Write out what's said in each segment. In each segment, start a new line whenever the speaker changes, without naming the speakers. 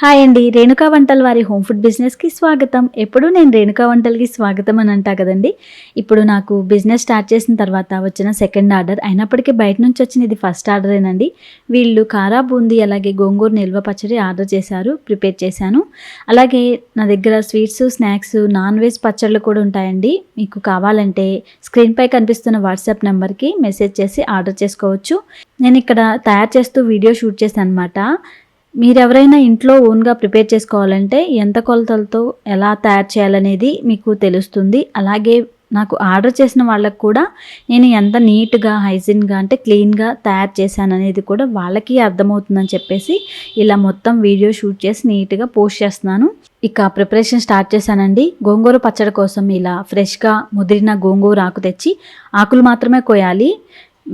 Hi అండి రేణుకా వంటల వారి హోమ్ ఫుడ్ బిజినెస్కి స్వాగతం. ఎప్పుడు నేను రేణుకా వంటలకి స్వాగతం అని అంటా కదండి. ఇప్పుడు నాకు బిజినెస్ స్టార్ట్ చేసిన తర్వాత వచ్చిన సెకండ్ ఆర్డర్ అయినప్పటికీ బయట నుంచి వచ్చిన ఇది ఫస్ట్ ఆర్డరేనండి వీళ్ళు కారా బూందీ అలాగే గోంగూర నిల్వ పచ్చడి ఆర్డర్ చేశారు ప్రిపేర్ చేశాను. అలాగే నా దగ్గర స్వీట్స్ స్నాక్స్ నాన్ వెజ్ పచ్చళ్ళు కూడా ఉంటాయండి. మీకు కావాలంటే స్క్రీన్పై కనిపిస్తున్న వాట్సాప్ నెంబర్కి మెసేజ్ చేసి ఆర్డర్ చేసుకోవచ్చు. నేను ఇక్కడ తయారు చేస్తూ వీడియో షూట్ చేశాను అనమాట మీరు ఎవరైనా ఇంట్లో ఓన్గా ప్రిపేర్ చేసుకోవాలంటే ఎంత కొలతలతో ఎలా తయారు చేయాలనేది మీకు తెలుస్తుంది. అలాగే నాకు ఆర్డర్ చేసిన వాళ్ళకు కూడా నేను ఎంత నీట్గా హైజీన్గా అంటే క్లీన్గా తయారు చేశాను అనేది కూడా వాళ్ళకి అర్థమవుతుందని చెప్పేసి ఇలా మొత్తం వీడియో షూట్ చేసి నీట్గా పోస్ట్ చేస్తున్నాను. ఇక ప్రిపరేషన్ స్టార్ట్ చేశానండి. గోంగూర పచ్చడి కోసం ఇలా ఫ్రెష్గా ముదిరిన గోంగూర ఆకు తెచ్చి ఆకులు మాత్రమే కోయాలి.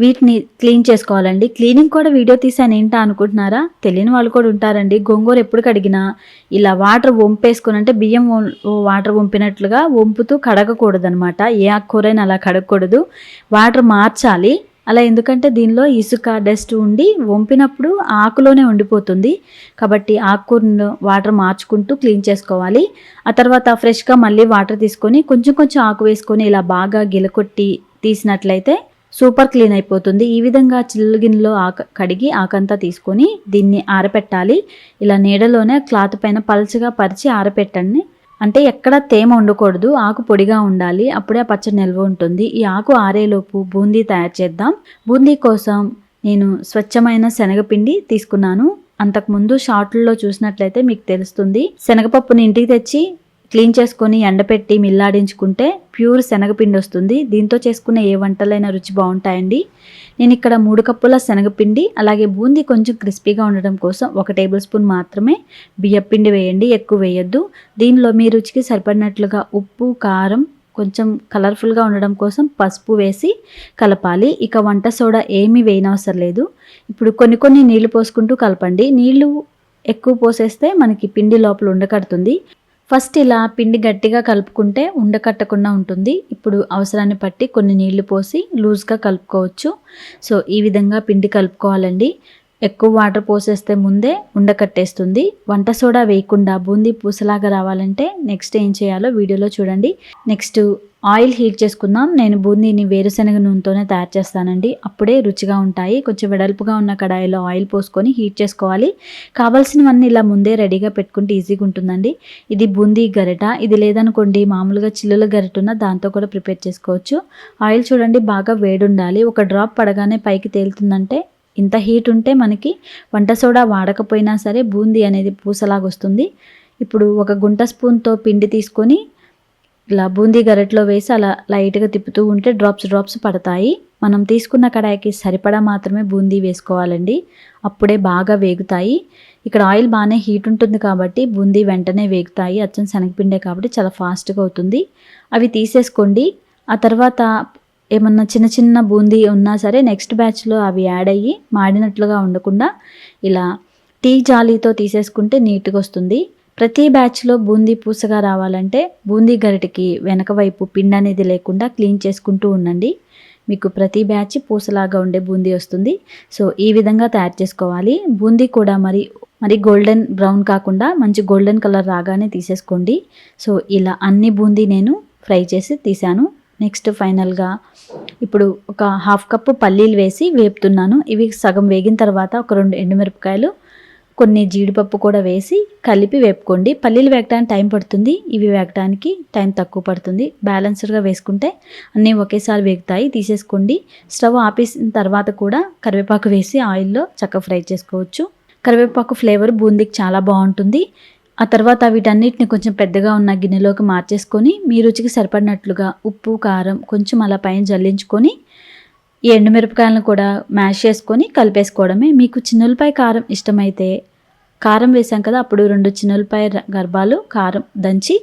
వీటిని క్లీన్ చేసుకోవాలండి. క్లీనింగ్ కూడా వీడియో తీసాను ఏంటా అనుకుంటున్నారా? తెలియని వాళ్ళు కూడా ఉంటారండి. గోంగూర ఎప్పుడు కడిగినా ఇలా వాటర్ వంపేసుకుని అంటే బియ్యం వాటర్ వంపినట్లుగా వంపుతూ కడగకూడదు అనమాట ఏ ఆకుకూరైనా అలా కడగకూడదు. వాటర్ మార్చాలి. అలా ఎందుకంటే దీనిలో ఇసుక డస్ట్ ఉండి వంపినప్పుడు ఆకులోనే ఉండిపోతుంది. కాబట్టి ఆకుకూరను వాటర్ మార్చుకుంటూ క్లీన్ చేసుకోవాలి. ఆ తర్వాత ఫ్రెష్గా మళ్ళీ వాటర్ తీసుకొని కొంచెం కొంచెం ఆకు వేసుకొని ఇలా బాగా గిలకొట్టి తీసినట్లయితే సూపర్ క్లీన్ అయిపోతుంది. ఈ విధంగా చిల్లు గిన్నెలో ఆక కడిగి ఆకంతా తీసుకొని దీన్ని ఆరపెట్టాలి. ఇలా నీడలోనే క్లాత్ పైన పల్చగా పరిచి ఆరపెట్టండి. అంటే ఎక్కడ తేమ ఉండకూడదు ఆకు పొడిగా ఉండాలి. అప్పుడే పచ్చడి నిల్వ ఉంటుంది. ఈ ఆకు ఆరేలోపు బూందీ తయారు చేద్దాం. బూందీ కోసం నేను స్వచ్ఛమైన శనగపిండి తీసుకున్నాను. అంతకుముందు షార్ట్లలో చూసినట్లయితే మీకు తెలుస్తుంది. శనగపప్పుని ఇంటికి తెచ్చి క్లీన్ చేసుకొని ఎండపెట్టి మిల్లాడించుకుంటే ప్యూర్ శనగపిండి వస్తుంది. దీంతో చేసుకునే ఏ వంటలైనా రుచి బాగుంటాయండి. నేను ఇక్కడ మూడు కప్పుల శనగపిండి అలాగే బూందీ కొంచెం క్రిస్పీగా ఉండడం కోసం ఒక టేబుల్ స్పూన్ మాత్రమే బియ్యపిండి వేయండి ఎక్కువ వేయొద్దు. దీనిలో మీ రుచికి సరిపడినట్లుగా ఉప్పు కారం కొంచెం కలర్ఫుల్గా ఉండడం కోసం పసుపు వేసి కలపాలి. ఇక వంట సోడా ఏమీ వేయనవసరం లేదు. ఇప్పుడు కొన్ని కొన్ని నీళ్ళు పోసుకుంటూ కలపండి. నీళ్ళు ఎక్కువ పోసేస్తే మనకి పిండి లోపల ఉండకడుతుంది. ఫస్ట్ ఇలా పిండి గట్టిగా కలుపుకుంటే ఉండకట్టకుండా ఉంటుంది. ఇప్పుడు అవసరాన్ని బట్టి కొన్ని నీళ్ళు పోసి లూజ్గా కలుపుకోవచ్చు. సో ఈ విధంగా పిండి కలుపుకోవాలండి. ఎక్కువ వాటర్ పోసేస్తే ముందే ఉండకట్టేస్తుంది వంట సోడా వేయకుండా బూందీ పూసలాగా రావాలంటే నెక్స్ట్ ఏం చేయాలో వీడియోలో చూడండి. నెక్స్ట్ ఆయిల్ హీట్ చేసుకుందాం. నేను బూందీని వేరుశనగ నూనెతోనే తయారు చేస్తానండి. అప్పుడే రుచిగా ఉంటాయి. కొంచెం వెడల్పుగా ఉన్న కడాయిలో ఆయిల్ పోసుకొని హీట్ చేసుకోవాలి. కావాల్సినవన్నీ ఇలా ముందే రెడీగా పెట్టుకుంటే ఈజీగా ఉంటుందండి. ఇది బూందీ గరిట. ఇది లేదనుకోండి మామూలుగా చిల్లుల గరిట ఉన్న దాంతో కూడా ప్రిపేర్ చేసుకోవచ్చు. ఆయిల్ చూడండి బాగా వేడి ఉండాలి. ఒక డ్రాప్ పడగానే పైకి తేలుతుందంటే ఇంత హీట్ ఉంటే మనకి వంట సోడా వాడకపోయినా సరే బూందీ అనేది పూసలాగా వస్తుంది. ఇప్పుడు ఒక గుంట స్పూన్తో పిండి తీసుకొని ఇలా బూందీ గరిటలో వేసి అలా లైట్గా తిప్పుతూ ఉంటే డ్రాప్స్ డ్రాప్స్ పడతాయి. మనం తీసుకున్న కడాయికి సరిపడా మాత్రమే బూందీ వేసుకోవాలండి. అప్పుడే బాగా వేగుతాయి. ఇక్కడ ఆయిల్ బాగానే హీట్ ఉంటుంది కాబట్టి బూందీ వెంటనే వేగుతాయి. అచ్చం శనగపిండే కాబట్టి చాలా ఫాస్ట్గా అవుతుంది. అవి తీసేసుకోండి. ఆ తర్వాత ఏమన్నా చిన్న చిన్న బూందీ ఉన్నా సరే నెక్స్ట్ బ్యాచ్లో అవి యాడ్ అయ్యి మాడినట్లుగా ఉండకుండా ఇలా టీ జాలీతో తీసేసుకుంటే నీట్గా వస్తుంది. ప్రతి బ్యాచ్లో బూందీ పూసగా రావాలంటే బూందీ గరిటకి వెనక వైపు పిండి అనేది లేకుండా క్లీన్ చేసుకుంటూ ఉండండి. మీకు ప్రతి బ్యాచ్ పూసలాగా ఉండే బూందీ వస్తుంది. సో ఈ విధంగా తయారు చేసుకోవాలి. బూందీ కూడా మరి మరి గోల్డెన్ బ్రౌన్ కాకుండా మంచి గోల్డెన్ కలర్ రాగానే తీసేసుకోండి. సో ఇలా అన్ని బూందీ నేను ఫ్రై చేసి తీశాను నెక్స్ట్ ఫైనల్గా ఇప్పుడు ఒక హాఫ్ కప్పు పల్లీలు వేసి వేపుతున్నాను. ఇవి సగం వేగిన తర్వాత ఒక రెండు ఎండుమిరపకాయలు కొన్ని జీడిపప్పు కూడా వేసి కలిపి వేపుకోండి. పల్లీలు వేగటానికి టైం పడుతుంది. ఇవి వేగటానికి టైం తక్కువ పడుతుంది. బ్యాలెన్స్డ్గా వేసుకుంటే అన్నీ ఒకేసారి వేగుతాయి. తీసేసుకోండి. స్టవ్ ఆపేసిన తర్వాత కూడా కరివేపాకు వేసి ఆయిల్లో చక్కగా ఫ్రై చేసుకోవచ్చు. కరివేపాకు ఫ్లేవర్ బూందీకి చాలా బాగుంటుంది. ఆ తర్వాత వీటన్నిటిని కొంచెం పెద్దగా ఉన్న గిన్నెలోకి మార్చేసుకొని మీ రుచికి సరిపడినట్లుగా ఉప్పు కారం కొంచెం అలా పైన జల్లించుకొని ఈ ఎండుమిరపకాయలను కూడా మ్యాష్ చేసుకొని కలిపేసుకోవడమే. మీకు చిన్నులపాయ కారం ఇష్టమైతే కారం వేసాం కదా అప్పుడు రెండు చిన్నులపాయ గర్భాలు కారం దంచి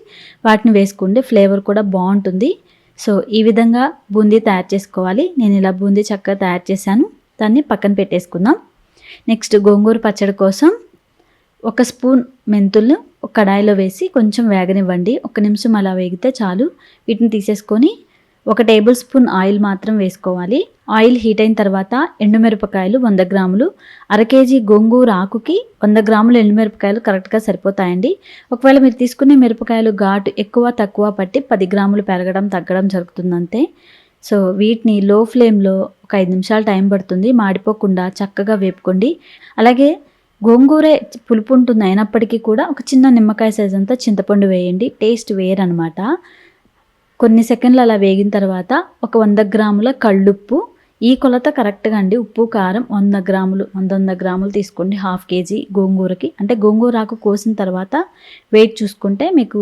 వాటిని వేసుకుంటే ఫ్లేవర్ కూడా బాగుంటుంది. సో ఈ విధంగా బూందీ తయారు చేసుకోవాలి. నేను ఇలా బూందీ చక్కగా తయారు చేశాను. దాన్ని పక్కన పెట్టేసుకుందాం. నెక్స్ట్ గోంగూర పచ్చడి కోసం ఒక స్పూన్ మెంతులు ఒక కడాయిలో వేసి కొంచెం వేగనివ్వండి. ఒక నిమిషం అలా వేగితే చాలు. వీటిని తీసేసుకొని ఒక టేబుల్ స్పూన్ ఆయిల్ మాత్రం వేసుకోవాలి. ఆయిల్ హీట్ అయిన తర్వాత ఎండుమిరపకాయలు వంద గ్రాములు. అర కేజీ గోంగూర ఆకుకి వంద గ్రాములు ఎండుమిరపకాయలు కరెక్ట్గా సరిపోతాయండి. ఒకవేళ మీరు తీసుకునే మిరపకాయలు ఘాటు ఎక్కువ తక్కువ పట్టి పది గ్రాములు పెరగడం తగ్గడం జరుగుతుందంతే. సో వీటిని లో ఫ్లేమ్లో ఒక ఐదు నిమిషాలు టైం పడుతుంది. మాడిపోకుండా చక్కగా వేపుకోండి. అలాగే గోంగూరే పులుపు ఉంటుంది అయినప్పటికీ కూడా ఒక చిన్న నిమ్మకాయ సైజ్ అంతా చింతపండు వేయండి. టేస్ట్ వేయరనమాట కొన్ని సెకండ్లు అలా వేగిన తర్వాత ఒక వంద గ్రాముల కళ్ళుప్పు ఈ కొలత కరెక్ట్గా అండి. ఉప్పు కారం వంద గ్రాములు వంద వంద గ్రాములు తీసుకోండి. హాఫ్ కేజీ గోంగూరకి. అంటే గోంగూర ఆకు కోసిన తర్వాత వెయిట్ చూసుకుంటే మీకు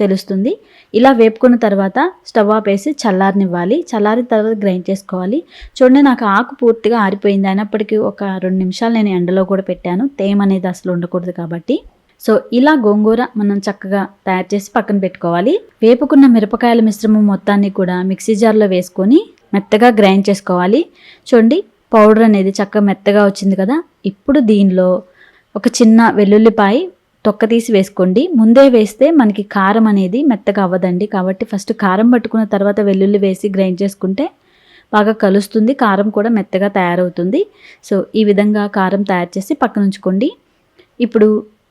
తెలుస్తుంది. ఇలా వేపుకున్న తర్వాత స్టవ్ ఆపేసి చల్లారనివ్వాలి. చల్లారిన తర్వాత గ్రైండ్ చేసుకోవాలి. చూడండి నాకు ఆకు పూర్తిగా ఆరిపోయింది. అయినప్పటికీ ఒక రెండు నిమిషాలు నేను ఎండలో కూడా పెట్టాను. తేమ అనేది అసలు ఉండకూడదు కాబట్టి. సో ఇలా గోంగూర మనం చక్కగా తయారు చేసి పక్కన పెట్టుకోవాలి. వేపుకున్న మిరపకాయల మిశ్రమం మొత్తాన్ని కూడా మిక్సీ జార్లో వేసుకొని మెత్తగా గ్రైండ్ చేసుకోవాలి. చూడండి పౌడర్ అనేది చక్కగా మెత్తగా వచ్చింది కదా. ఇప్పుడు దీనిలో ఒక చిన్న వెల్లుల్లిపాయ తొక్క తీసి వేసుకోండి. ముందే వేస్తే మనకి కారం అనేది మెత్తగా అవ్వదండి. కాబట్టి ఫస్ట్ కారం పట్టుకున్న తర్వాత వెల్లుల్లి వేసి గ్రైండ్ చేసుకుంటే బాగా కలుస్తుంది. కారం కూడా మెత్తగా తయారవుతుంది. సో ఈ విధంగా కారం తయారు చేసి పక్కన ఉంచుకోండి. ఇప్పుడు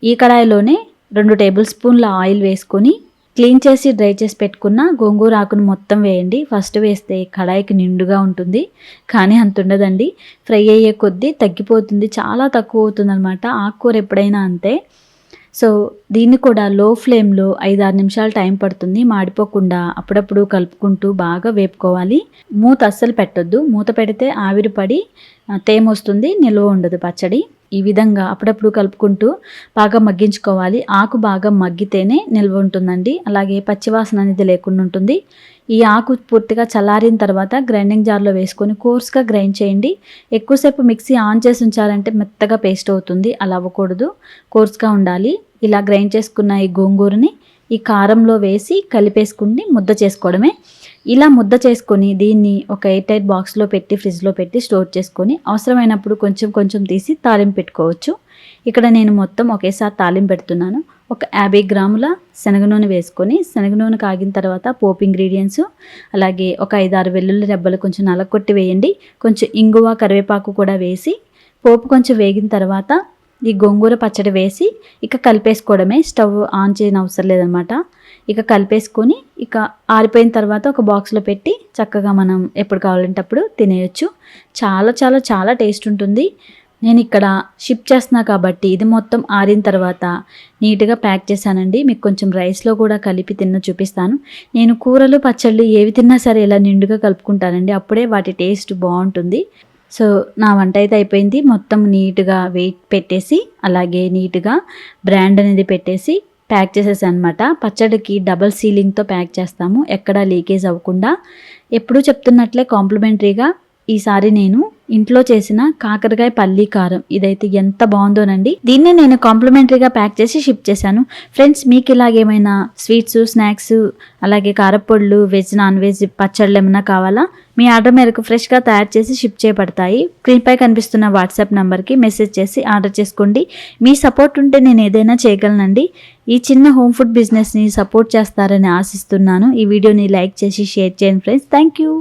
ఈ కడాయిలోనే రెండు టేబుల్ స్పూన్ల ఆయిల్ వేసుకొని క్లీన్ చేసి డ్రై చేసి పెట్టుకున్న గోంగూర ఆకును మొత్తం వేయండి. ఫస్ట్ వేస్తే కడాయికి నిండుగా ఉంటుంది. కానీ అంత ఉండదండి. ఫ్రై అయ్యే కొద్దీ తగ్గిపోతుంది. చాలా తక్కువ అవుతుంది అనమాట ఆకుకూర ఎప్పుడైనా అంతే. సో దీన్ని కూడా లో ఫ్లేమ్లో ఐదు ఆరు నిమిషాలు టైం పడుతుంది. మాడిపోకుండా అప్పుడప్పుడు కలుపుకుంటూ బాగా వేపుకోవాలి. మూత అస్సలు పెట్టొద్దు. మూత పెడితే ఆవిరి పడి తేమ వస్తుంది నిల్వ ఉండదు పచ్చడి. ఈ విధంగా అప్పుడప్పుడు కలుపుకుంటూ బాగా మగ్గించుకోవాలి. ఆకు బాగా మగ్గితేనే నిల్వ ఉంటుందండి. అలాగే పచ్చివాసన అనేది లేకుండా ఉంటుంది. ఈ ఆకు పూర్తిగా చల్లారిన తర్వాత గ్రైండింగ్ జార్లో వేసుకొని కోర్స్గా గ్రైండ్ చేయండి. ఎక్కువసేపు మిక్సీ ఆన్ చేసి ఉంచాలంటే మెత్తగా పేస్ట్ అవుతుంది. అలా అవ్వకూడదు. కోర్స్గా ఉండాలి. ఇలా గ్రైండ్ చేసుకున్న ఈ గోంగూరని ఈ కారంలో వేసి కలిపేసుకుని ముద్ద చేసుకోవడమే. ఇలా ముద్ద చేసుకొని దీన్ని ఒక ఎయిర్ టైట్ బాక్స్లో పెట్టి ఫ్రిడ్జ్లో పెట్టి స్టోర్ చేసుకొని అవసరమైనప్పుడు కొంచెం కొంచెం తీసి తాలింపు పెట్టుకోవచ్చు. ఇక్కడ నేను మొత్తం ఒకేసారి తాలింపు పెడుతున్నాను. ఒక యాభై గ్రాముల శనగ నూనె వేసుకొని శనగ నూనె కాగిన తర్వాత పోపు ఇంగ్రీడియంట్స్ అలాగే ఒక ఐదారు వెల్లుల్లి రెబ్బలు కొంచెం నలకొట్టి వేయండి. కొంచెం ఇంగువ కరివేపాకు కూడా వేసి పోపు కొంచెం వేగిన తర్వాత ఈ గోంగూర పచ్చడి వేసి ఇక కలిపేసుకోవడమే. స్టవ్ ఆన్ చేయని అవసరం లేదనమాట. ఇక కలిపేసుకొని ఇక ఆరిపోయిన తర్వాత ఒక బాక్స్లో పెట్టి చక్కగా మనం ఎప్పుడు కావాలంటే అప్పుడు తినేయచ్చు. చాలా చాలా చాలా టేస్ట్ ఉంటుంది. నేను ఇక్కడ షిప్ చేస్తున్నా కాబట్టి ఇది మొత్తం ఆరిన తర్వాత నీట్గా ప్యాక్ చేశానండి. మీకు కొంచెం రైస్లో కూడా కలిపి తిన్న చూపిస్తాను. నేను కూరలు పచ్చళ్ళు ఏవి తిన్నా సరే ఇలా నిండుగా కలుపుకుంటానండి. అప్పుడే వాటి టేస్ట్ బాగుంటుంది. సో నా వంట అయితే అయిపోయింది. మొత్తం నీట్గా వెయిట్ పెట్టేసి అలాగే నీట్గా బ్రాండ్ అనేది పెట్టేసి ప్యాక్ చేసేసి అనమాట పచ్చడికి డబల్ సీలింగ్తో ప్యాక్ చేస్తాము. ఎక్కడా లీకేజ్ అవ్వకుండా. ఎప్పుడూ చెప్తున్నట్లే కాంప్లిమెంటరీగా ఈసారి నేను ఇంట్లో చేసిన కాకరకాయ పల్లీ కారం. ఇదైతే ఎంత బాగుందోనండి. దీన్ని నేను కాంప్లిమెంటరీగా ప్యాక్ చేసి షిప్ చేశాను. ఫ్రెండ్స్ మీకు ఇలాగేమైనా స్వీట్స్ స్నాక్స్ అలాగే కారపొళ్ళు వెజ్ నాన్ వెజ్ పచ్చళ్ళు ఏమైనా కావాలా? మీ ఆర్డర్ మేరకు ఫ్రెష్గా తయారు చేసి షిప్ చేయబడతాయి. స్క్రీన్పై కనిపిస్తున్న వాట్సాప్ నెంబర్కి మెసేజ్ చేసి ఆర్డర్ చేసుకోండి. మీ సపోర్ట్ ఉంటే నేను ఏదైనా చేయగలనండి. ఈ చిన్న హోమ్ ఫుడ్ బిజినెస్ని సపోర్ట్ చేస్తారని ఆశిస్తున్నాను. ఈ వీడియోని లైక్ చేసి షేర్ చేయండి ఫ్రెండ్స్. Thank you.